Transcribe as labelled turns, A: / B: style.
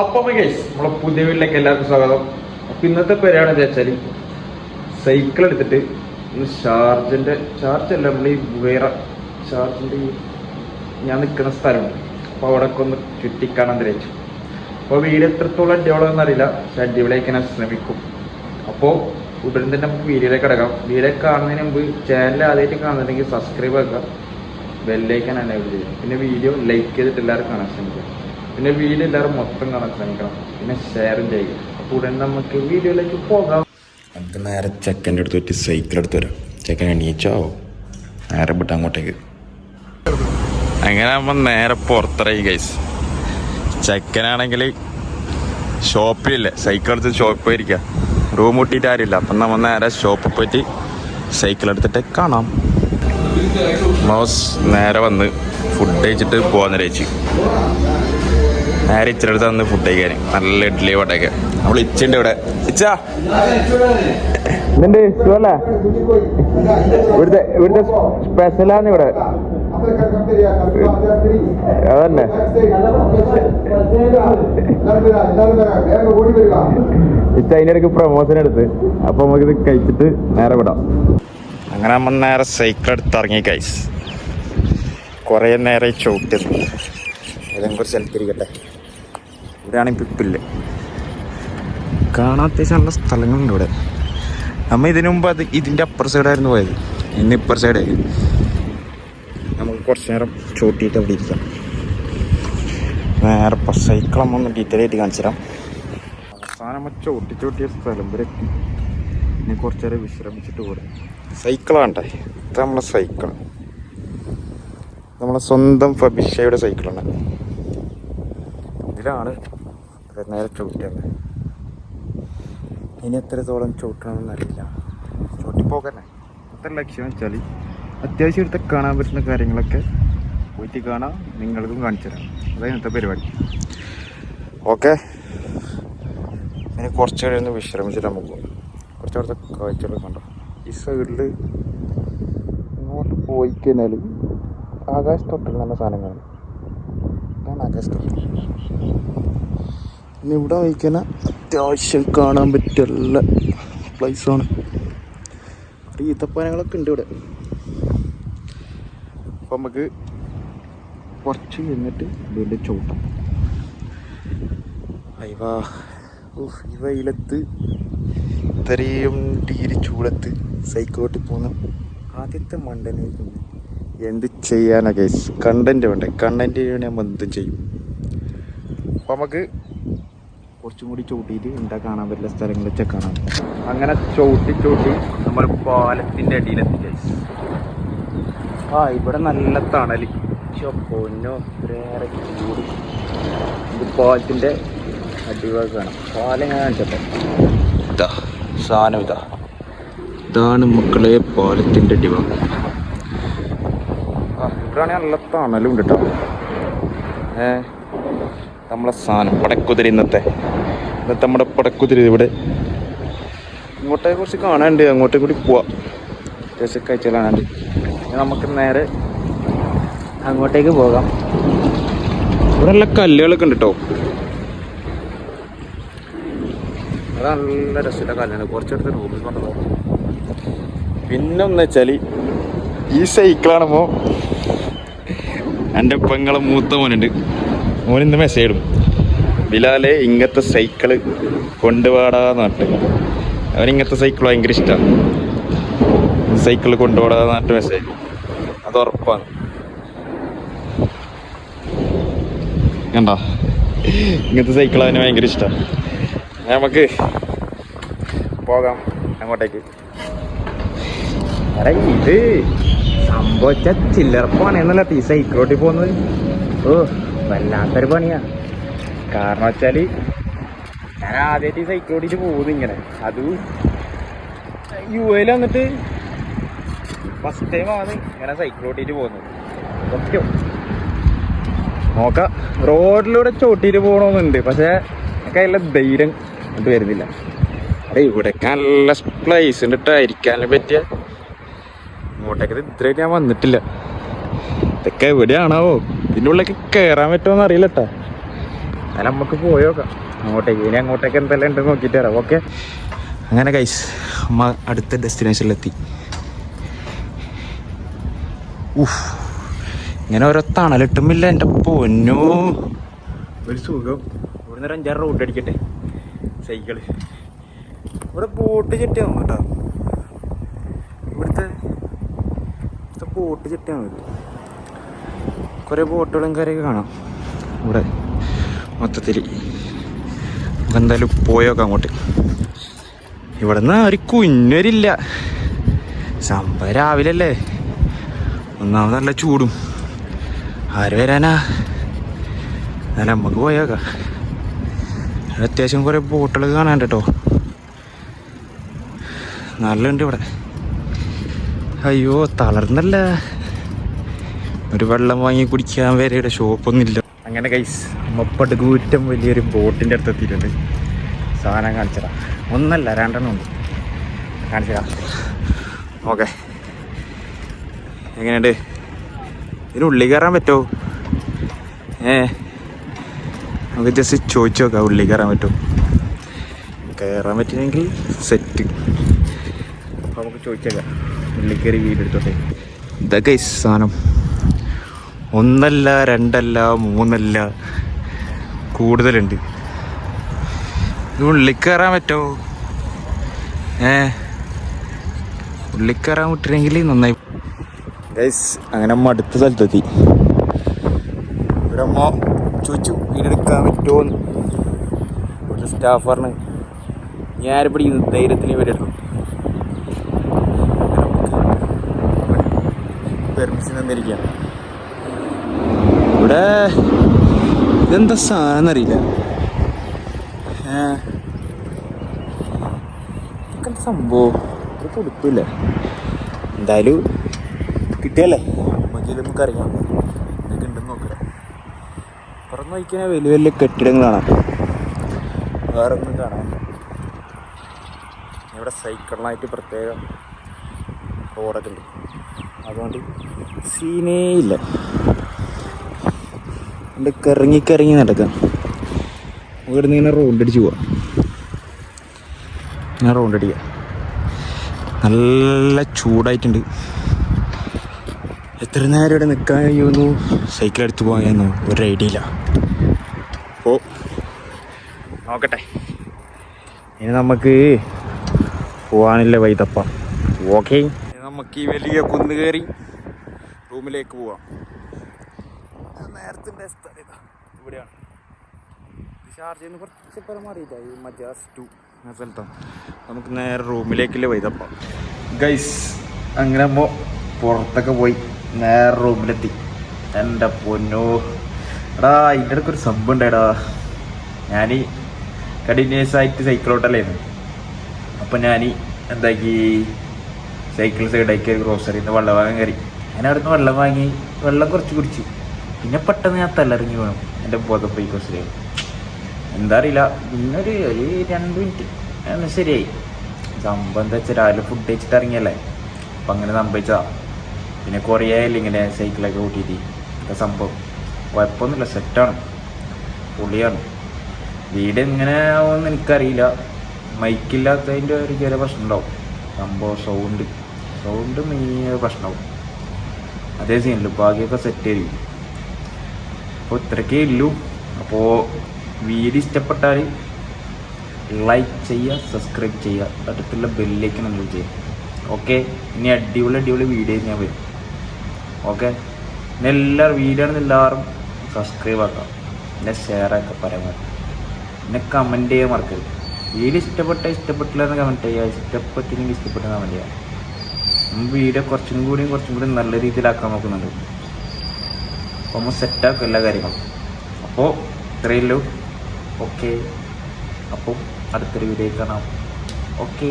A: അപ്പം ഗൈസ് നമ്മളെ പുതിയ വീട്ടിലേക്ക് എല്ലാവർക്കും സ്വാഗതം. അപ്പൊ ഇന്നത്തെ പേരാണ് വെച്ചാൽ സൈക്കിൾ എടുത്തിട്ട് ഇന്ന് ഷാർജന്റെ ചാർജ് നമ്മൾ ഈ വേറെ ഷാർജന്റെ ഈ ഞാൻ നിൽക്കുന്ന സ്ഥലമുണ്ട്. അപ്പോൾ അവിടെ ഒക്കെ ഒന്ന് ചുറ്റിക്കാണാൻ തിരിച്ചു അപ്പോൾ വീട് എത്രത്തോളം അടിപൊളിയാണെന്ന് അറിയില്ല പക്ഷെ അടിപൊളിയാക്കാൻ ശ്രമിക്കും. അപ്പോൾ ഉടൻ തന്നെ നമുക്ക് വീഡിയോയിലേക്ക് കിടക്കാം. വീഡിയോ കാണുന്നതിന് മുമ്പ് ചാനൽ ആദ്യമായിട്ട് കാണുന്നുണ്ടെങ്കിൽ സബ്സ്ക്രൈബ് ആക്കുക. ബെല്ലൈക്കൻ എനേബിൾ ചെയ്യുക. പിന്നെ വീഡിയോ ലൈക്ക് ചെയ്തിട്ട് എല്ലാവരും കാണാൻ ശ്രമിക്കുക. പിന്നെ വീഡിയോ എല്ലാവരും മൊത്തം കാണാൻ ശ്രമിക്കണം. പിന്നെ ഷെയറും ചെയ്യുക അപ്പോൾ ഉടൻ നമുക്ക് വീഡിയോയിലേക്ക് പോകാം.
B: നമുക്ക് നേരെ ചെക്കന്റെ അടുത്ത് പറ്റി സൈക്കിൾ എടുത്ത് വരാം. ചെക്കൻ എണീച്ചോ നേരെ വിട്ട് അങ്ങോട്ടേക്ക്. അങ്ങനെ ആകുമ്പോൾ നേരെ പുറത്തിറങ്ങി ഗൈസ് ചെക്കനാണെങ്കിൽ ഷോപ്പിലില്ല. സൈക്കിൾ എടുത്ത് ഷോപ്പിൽ പോയിരിക്കുക റൂം കൂട്ടിയിട്ട് ആരുമില്ല. അപ്പം നമ്മൾ നേരെ ഷോപ്പിൽ പോയിട്ട് സൈക്കിൾ എടുത്തിട്ട് കാണാം. മോസ് നേരെ വന്ന് ഫുഡ് കഴിച്ചിട്ട് പോകാൻ ചേച്ചി നേരെ ഇച്ചിരി അടുത്ത് വന്ന് ഫുഡ് കഴിക്കാൻ. നല്ല ഇഡ്ഡലി വടയൊക്കെ. നമ്മൾ ഇച്ചുണ്ട് ഇവിടെ. ഇച്ചാ.
A: ഇതുണ്ട് സുഖല്ലേ? ഇവിടുത്തെ ഇവിടുത്തെ സ്പെഷ്യലാണ് ഇവിടെ. അതന്നെ. ഇടയ്ക്ക് പ്രൊമോഷൻ എടുത്ത്. അപ്പൊ നമുക്ക് ഇത് കഴിച്ചിട്ട് നേരെ വിടാം.
B: അങ്ങനെ നമ്മൾ നേരെ സൈക്കിൾ എടുത്ത് ഇറങ്ങി കൈസ് കുറേ നേരം ചോട്ടിരുന്നു ഏതെങ്കിലും ഒരു സ്ഥലത്തിരിക്കട്ടെ ഇവിടെയാണെങ്കിൽ പിപ്പില്ല കാണാൻ അത്യാവശ്യം നല്ല സ്ഥലങ്ങളുണ്ട് ഇവിടെ. നമ്മൾ ഇതിനു മുമ്പ് അത് ഇതിന്റെ അപ്പർ സൈഡായിരുന്നു പോയത്. ഇന്ന് ഇപ്പർ സൈഡായി നമുക്ക് കുറച്ച് നേരം ചൂട്ടിയിട്ട് അവിടെ ഇരിക്കാം. നേരെ ഇപ്പം സൈക്കിൾ നമ്മൾ ഒന്ന് ഡീറ്റെയിൽ ആയിട്ട് കാണിച്ചു തരാം അവസാനം നമ്മൾ ചൂട്ടി ചൂട്ടിയ സ്ഥലം വരെ ഇനി കുറച്ച് നേരം വിശ്രമിച്ചിട്ട് പോരാ. സൈക്കിളാണ്ടേ ഇത് നമ്മളെ സൈക്കിൾ നമ്മളെ സ്വന്തം ഫബിഷയുടെ സൈക്കിളാണ് ഇതിലാണ് കുറെ നേരെ ചവിട്ടിയത്. ഇനി എത്രത്തോളം ചവിട്ടണമെന്നറിയില്ല. അറിയില്ല ചവിട്ടി പോകന്നെ
A: ഇത്ര ലക്ഷ്യം വെച്ചാൽ അത്യാവശ്യം ഇവിടുത്തെ കാണാൻ പറ്റുന്ന കാര്യങ്ങളൊക്കെ പോയിട്ട് കാണാം. നിങ്ങൾക്കും കാണിച്ചു തരാം. അതാണ് ഇന്നത്തെ പരിപാടി.
B: ഓക്കെ? ഇനി കുറച്ച് കഴിയുന്ന വിശ്രമിച്ചിട്ട് നമുക്ക് പോകാം കുറച്ച് അവിടുത്തെ കാഴ്ചകളൊക്കെ കണ്ടോ? ഈ സൈഡിൽ ഇങ്ങോട്ട് പോയി കഴിഞ്ഞാൽ ആകാശത്തൊട്ടുള്ള നല്ല സാധനങ്ങളാണ്. ഇതാണ് ആകാശത്തൊട്ടിൽ ഇനി ഇവിടെ വയ്ക്കുന്ന അത്യാവശ്യം കാണാൻ പറ്റിയ നല്ല പ്ലേസാണ് ഈത്തപ്പാനകളൊക്കെ ഉണ്ട് ഇവിടെ. അപ്പം നമുക്ക് കുറച്ച് കഴിഞ്ഞിട്ട് വീണ്ടും ചവിട്ടാം. അയ്വാ. ഉഫ്, ഈ വെയിലത്ത് ഇത്രയും ഡിഗ്രി ചൂടത്ത് സൈക്കോട്ടിൽ പോകുന്ന ആദ്യത്തെ മണ്ടനായിരുന്നു എന്ത് ചെയ്യാനാ കേസ് കണ്ടന്റ് വേണ്ടേ? കണ്ടന്റ് നമ്മൾ എന്തും ചെയ്യും. അപ്പം നമുക്ക് കുറച്ചും കൂടി ചൂട്ടിയിട്ട് എന്താ കാണാൻ പറ്റില്ല സ്ഥലങ്ങൾ വെച്ചാൽ കാണാം
A: അങ്ങനെ ചൂട്ടി ചൂട്ടി നമ്മൾ പാലത്തിന്റെ അടിയിലെത്തി. ആ ഇവിടെ നല്ല ശ്ശോ, പൊന്നോ വേറെ ചൂട്. ഇത് പാലത്തിന്റെ അടിഭാഗം കാണാം പാലം ഞാൻ കാണിച്ചപ്പോ.
B: ഇതാ സാധനം ഇതാ. ഇതാണ് മക്കളെ പാലത്തിന്റെ അടിവാ ആ ഇവിടെയാണെങ്കിൽ നല്ല തണലും ഉണ്ട് കേട്ടോ ഏ നമ്മളെ സാധനം പടക്കുതിരി ഇന്നത്തെ. ഇന്നത്തെ നമ്മുടെ പടക്കുതിരി ഇവിടെ. ഇങ്ങോട്ടേ കുറച്ച് കാണാനുണ്ട്. അങ്ങോട്ടേ കൂടി പോവാം. അത്യാവശ്യം കാഴ്ച കാണാനുണ്ട്. നമുക്ക് നേരെ അങ്ങോട്ടേക്ക് പോകാം. ഇവിടെ നല്ല കല്ലുകളൊക്കെ ഉണ്ട് കേട്ടോ അത് നല്ല രസമുള്ള കല്ലാണ് കുറച്ചെടുത്ത് റൂമിൽ കൊണ്ടുപോകാം. പിന്നെ ഒന്ന് വെച്ചാൽ ഈ സൈക്കിളാണപ്പോൾ എന്റെ പെങ്ങളെ മൂത്ത മോനുണ്ട്. ഇന്ന് മെസ്സേജ് ഇടും. ബിലാലെ ഇങ്ങനത്തെ സൈക്കിൾ കൊണ്ടുപോടാന്ന് പറഞ്ഞിട്ട്. അവൻ ഇങ്ങനത്തെ സൈക്കിൾ ഭയങ്കര ഇഷ്ടമാണ് സൈക്കിൾ കൊണ്ടുപോടാന്ന് പറഞ്ഞിട്ട് മെസ്സേജ് അത് ഉറപ്പാണ്. കണ്ടോ? ഇങ്ങനത്തെ സൈക്കിൾ അവന് ഭയങ്കര ഇഷ്ടമാണ് നമുക്ക് പോകാം അങ്ങോട്ടേക്ക്.
A: ഇത് സംഭവിച്ച ചില്ലറപ്പാണ് എന്നല്ല ഈ സൈക്കിളോട്ടി പോകുന്നത്. ഓ. വല്ലാത്തൊരു പണിയാ. കാരണം വെച്ചാൽ ഞാൻ ആദ്യമായിട്ട് ഈ സൈക്കിൾ ഓടിച്ച് പോകുന്നു ഇങ്ങനെ. അത് യു എയിൽ വന്നിട്ട് ഫസ്റ്റ് ടൈം ആണ് ഇങ്ങനെ സൈക്കിൾ ഓട്ടിട്ട് പോകുന്നത്. ഓക്കെ. നോക്കാം. റോഡിലൂടെ ചോട്ടിട്ട് പോകണമെന്നുണ്ട് പക്ഷേ എനിക്ക് അതിലെ ധൈര്യം ഇത് വരുന്നില്ല.
B: അതെ ഇവിടെ നല്ല പ്ലേസ് ഉണ്ട് ഇട്ടായിരിക്കാനും പറ്റിയ? ഇങ്ങോട്ടേക്ക് ഇത്രയും ഞാൻ വന്നിട്ടില്ല. ഇതൊക്കെ എവിടെയാണാവോ? ഇതിന്റെ ഉള്ളിലേക്ക് കയറാൻ പറ്റുമോന്ന് അറിയില്ല കേട്ടോ
A: എന്നാലും നമുക്ക് പോയോക്കാം അങ്ങോട്ടേക്ക് ഇനി അങ്ങോട്ടേക്ക് എന്തെല്ലാം ഉണ്ട് നോക്കിയിട്ട് വരാം. ഓക്കെ? അങ്ങനെ കൈസ് അമ്മ അടുത്ത ഡെസ്റ്റിനേഷനിലെത്തി ഉഫ് ഇങ്ങനെ ഓരോ തണലിട്ടുമില്ല എന്റെ പൊന്നോ. ഒരു സുഖം. ഇവിടെ ഒരു അഞ്ചാറ് റൂട്ട് അടിക്കട്ടെ. സൈക്കിൾ ഇവിടെ ബോട്ട് ചെട്ടിയാണ് കേട്ടോ. ഇവിടുത്തെ ഇവിടുത്തെ ബോട്ട് ചെട്ടിയാണ് കുറേ ബോട്ടുകളും കാര്യമൊക്കെ കാണാം. ഇവിടെ മൊത്തത്തിൽ എന്തായാലും പോയോക്കാം അങ്ങോട്ട്. ഇവിടെ നിന്ന് ഒരു കുഞ്ഞൊരില്ല. സംഭവം രാവിലെ അല്ലേ ഒന്നാമത് നല്ല ചൂടും. ആര് വരാനാ? എന്നാലും നമുക്ക് പോയേക്കാം അത്യാവശ്യം കുറേ ബോട്ടുകൾ കാണാൻ കേട്ടോ. നല്ലുണ്ട് ഇവിടെ. അയ്യോ തളർന്നല്ല? ഒരു വെള്ളം വാങ്ങി കുടിക്കാൻ വരെ ഇവിടെ ഷോപ്പൊന്നുമില്ല അങ്ങനെ കൈസ് മപ്പടുകൂറ്റം വലിയൊരു ബോട്ടിന്റെ അടുത്ത് എത്തിയിട്ടുണ്ട്. സാധനം കാണിച്ചതാ. ഒന്നല്ല രണ്ടെണ്ണം ഉണ്ട്. കാണിച്ചതാ. ഓക്കെ. എങ്ങനെയുണ്ട്? ഇതിനുള്ളിൽ കയറാൻ പറ്റുമോ ഏ? നമുക്ക് ജസ്റ്റ് ചോദിച്ചു നോക്കാം ഉള്ളിൽ കയറാൻ പറ്റുമോ കയറാൻ പറ്റില്ലെങ്കിൽ സെറ്റ് അപ്പോൾ നമുക്ക് ചോദിച്ചേക്കാം. ഉള്ളിൽ കയറി വീടെടുത്തോട്ടെ. ഇതൊക്കെ സാധനം. ഒന്നല്ല രണ്ടല്ല മൂന്നല്ല കൂടുതലുണ്ട്. ഇത് കയറാൻ പറ്റുമോ ഏ? ഉള്ളിൽ കയറാൻ വിട്ടില്ലെങ്കിൽ നന്നായി. ഗൈസ് അങ്ങനെ അമ്മ അടുത്ത സ്ഥലത്തെത്തി. ഇവിടെ അമ്മ ചോദിച്ചു വീടെടുക്കാൻ പറ്റുമോ ഒരു സ്റ്റാഫ് പറഞ്ഞു ഞാൻ പിടിക്കുന്നു? ധൈര്യത്തിന് വീടെടുക്കും പെർമിഷൻ തന്നിരിക്കുകയാണ്. ഇവിടെ ഇതെന്താ സാധനം അറിയില്ല സംഭവം? ഇത് എന്തായാലും കിട്ടിയല്ലേ? നമുക്ക് നമുക്കറിയാം. ഇതൊക്കെ ഉണ്ടെന്ന് നോക്കാം. പുറം നോക്കിയാൽ വലിയ വലിയ കെട്ടിടങ്ങളാണ് വേറെ ഒന്നും കാണാം. ഇവിടെ സൈക്കിളിനായിട്ട് പ്രത്യേകം റോഡൊക്കെ ഉണ്ട്. അതുകൊണ്ട് സീനേ ഇല്ല. എന്റെ കറങ്ങി കറങ്ങി നടക്കാം. ഇവിടെ നിന്ന് ഇങ്ങനെ റൗണ്ട് അടിച്ച് പോവാം. ഇങ്ങനെ റൗണ്ട് അടിക്കുക നല്ല ചൂടായിട്ടുണ്ട്. എത്ര നേരം ഇവിടെ നിൽക്കാൻ കഴിയുമെന്നു സൈക്കിൾ എടുത്ത് പോകാമെന്നു ഒരു ഐഡിയ ഇല്ല. ഓ നോക്കട്ടെ. ഇനി നമുക്ക് പോവാനില്ല വൈതപ്പ ഓക്കെ നമുക്ക് ഈ വലിയ കുന്ന് കയറി റൂമിലേക്ക് പോവാം. നേരത്തെ സ്ഥലം ഇവിടെയാണ് ഷാർജ ചെയ്യുന്ന കുറച്ച് പരമാറിയില്ല ഈ മജാസ് ടു സ്ഥലത്താണ് നമുക്ക് നേരെ റൂമിലേക്കല്ലേ വൈതപ്പം ഗൈസ് അങ്ങനെ ആകുമ്പോൾ പുറത്തൊക്കെ പോയി. നേരെ റൂമിലെത്തി. എന്റെ പൊന്നോ. എടാ ഇതിന്റെ ഇടയ്ക്ക് ഒരു ഉണ്ടായിടാ ഞാൻ കണ്ടിന്യൂസ് ആയിട്ട് സൈക്കിളോട്ടല്ലായിരുന്നു അപ്പം ഞാൻ എന്താക്കി? സൈക്കിൾ സൈഡാക്കി ഗ്രോസറിയിൽ നിന്ന് വെള്ളം വാങ്ങാൻ കയറി ഞാൻ അവിടെ നിന്ന് വെള്ളം വാങ്ങി. വെള്ളം കുറച്ച് കുടിച്ചു. പിന്നെ പെട്ടെന്ന് ഞാൻ തലറിഞ്ഞ് വേണം എന്റെ ബോധം പോയി കുറച്ച് എന്താ അറിയില്ല. പിന്നെ ഒരു ഒരു രണ്ട് മിനിറ്റ്. എന്നാൽ ശരിയായി. സംഭവം എന്താ വെച്ചാൽ രാവിലെ ഫുഡ് കഴിച്ചിട്ട് ഇറങ്ങിയല്ലേ? അപ്പം അങ്ങനെ സംഭവിച്ചതാ. പിന്നെ കുറേ ആയില്ല ഇങ്ങനെ സൈക്കിളൊക്കെ കൂട്ടിയിട്ട്. ഇതൊക്കെ സംഭവം? കുഴപ്പമൊന്നുമില്ല. സെറ്റാണ് പൊളിയാണ്. വീട് എങ്ങനെ ആവുമെന്ന് എനിക്കറിയില്ല. മൈക്കില്ലാത്തതിന്റെ ഒരു ചെറിയ പ്രശ്നം ഉണ്ടാവും. സംഭവം സൗണ്ട് സൗണ്ട് മെയിൻ പ്രശ്നമാവും അതേ സീനിൽ ബാക്കിയൊക്കെ സെറ്റ് ആയിരിക്കും അപ്പോൾ ഇത്രയ്ക്കേ ഉള്ളൂ. അപ്പോൾ വീഡിയോ ഇഷ്ടപ്പെട്ടാൽ ലൈക്ക് ചെയ്യുക സബ്സ്ക്രൈബ് ചെയ്യുക. അടുത്തുള്ള ബെല്ലേക്ക് നമ്മൾ ചെയ്യുക. ഓക്കെ ഇനി അടിപൊളി അടിപൊളി വീഡിയോ ഞാൻ വരും. ഓക്കെ ഇനി എല്ലാവരും വീഡിയോ ആണെന്ന് എല്ലാവരും സബ്സ്ക്രൈബ് ആക്കാം. എന്നെ ഷെയർ ആക്കുക പറയാൻ എന്നെ കമന്റ് ചെയ്യാൻ മറക്കരുത്. വീഡിയോ ഇഷ്ടപ്പെട്ട ഇഷ്ടപ്പെട്ടില്ല എന്ന് കമന്റ് ചെയ്യുക. ഇഷ്ടപ്പെട്ടില്ലെങ്കിൽ ഇഷ്ടപ്പെട്ട കമന്റ് ചെയ്യുക. വീഡിയോ കുറച്ചും കൂടിയും കുറച്ചും കൂടി നല്ല രീതിയിലാക്കാൻ നോക്കുന്നുണ്ട്. അപ്പോൾ നമ്മൾ സെറ്റാക്കും എല്ലാ കാര്യങ്ങളും അപ്പോൾ ഇത്രയല്ലോ ഓക്കെ അപ്പോൾ അടുത്തൊരു വീഡിയോ കാണാം. ഓക്കെ